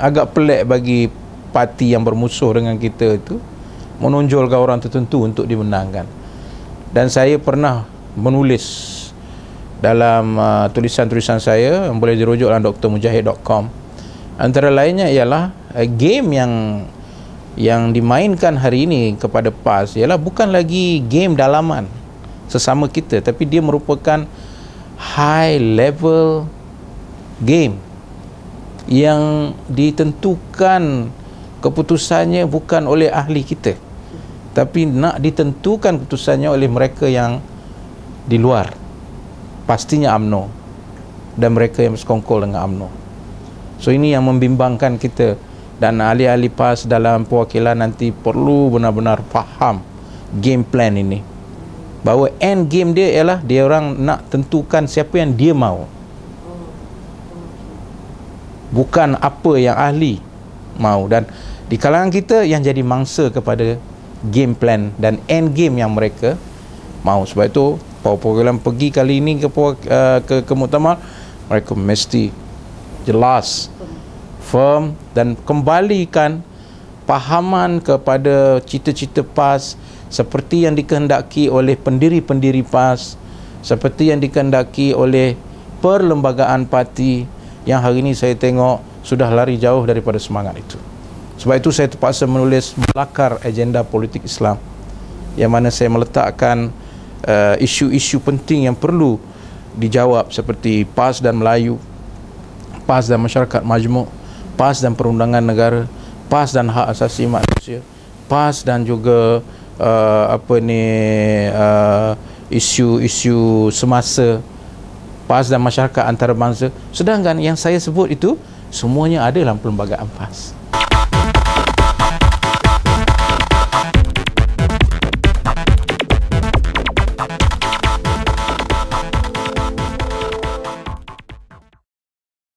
agak pelik bagi parti yang bermusuh dengan kita itu menonjolkan orang tertentu untuk dimenangkan. Dan saya pernah menulis dalam uh, tulisan-tulisan saya yang boleh dirujuk dalam drmujahid.com antara lainnya ialah uh, game yang yang dimainkan hari ini kepada PAS ialah bukan lagi game dalaman sesama kita tapi dia merupakan high level game yang ditentukan keputusannya bukan oleh ahli kita. Tapi nak ditentukan keputusannya oleh mereka yang di luar. Pastinya AMNO dan mereka yang bersekongkol dengan AMNO so ini yang membimbangkan kita dan ahli-ahli PAS dalam perwakilan nanti perlu benar-benar faham game plan ini. Bahawa end game dia ialah dia orang nak tentukan siapa yang dia mahu bukan apa yang ahli mahu dan di kalangan kita yang jadi mangsa kepada game plan dan end game yang mereka mahu sebab itu program pergi kali ini ke uh, ke, ke muktamar mereka mesti jelas firm dan kembalikan pahaman kepada cita-cita PAS seperti yang dikehendaki oleh pendiri-pendiri PAS seperti yang dikehendaki oleh perlembagaan parti yang hari ini saya tengok sudah lari jauh daripada semangat itu. Sebab itu saya terpaksa menulis belakar agenda politik Islam yang mana saya meletakkan uh, isu-isu penting yang perlu dijawab seperti PAS dan Melayu, PAS dan masyarakat majmuk, PAS dan perundangan negara, PAS dan hak asasi manusia, PAS dan juga uh, apa ni uh, isu-isu semasa PAS dan masyarakat antarabangsa. Sedangkan yang saya sebut itu semuanya ada dalam perlembagaan PAS